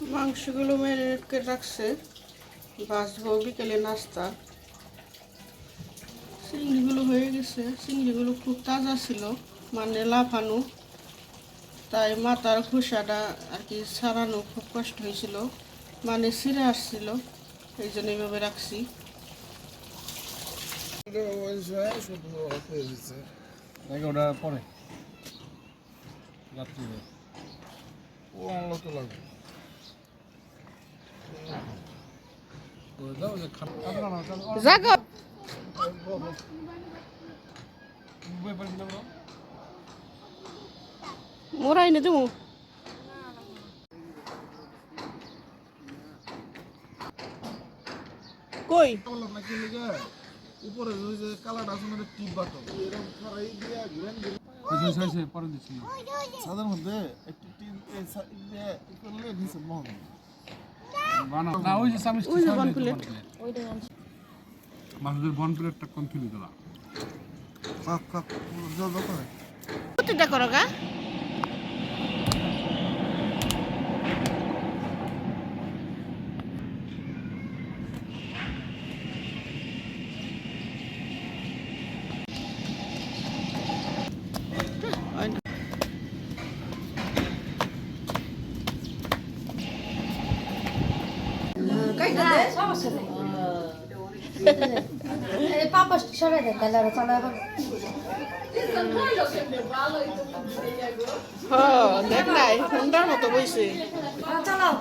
মাংসগুলো ম্যারিনেট করে রাখছে। বাঁচবো বিকেলে নাস্তা। চিংড়িগুলো হয়ে গেছে। চিংড়িগুলো খুব তাজা ছিল মানে লাফানো। তাই মাথার খোসাটা আর কি ছাড়ানো খুব কষ্ট হয়েছিল। মানে ছিঁড়ে আসছিল এই জন্য এইভাবে রাখছি। ওটা পরে। রাত্রিরে। ও আনলো তো লাগবে করে দাও যে খানা আপনার না চালু জাগো। দেবো কই উপরে যে কালারটা আছে না টিপ বাটো এরকম খারাই দিয়া ঘুরেন ঘুরেন পরে দিচ্ছি সাদার মধ্যে একটু টিপ দিয়ে ই করলে নিচে মহন বানাও না ওই যে সামিস ওই যে বন প্লেট মাছদের বন প্লেটটা কোন তুলি তোলা কক কাক জল তো। করো গা? সমস্যা নেই। এই পাপা সরাই দেন তাহলে আরও চালা হ্যাঁ দেখ নাই ঠান্ডার মতো বইছে। চালাও।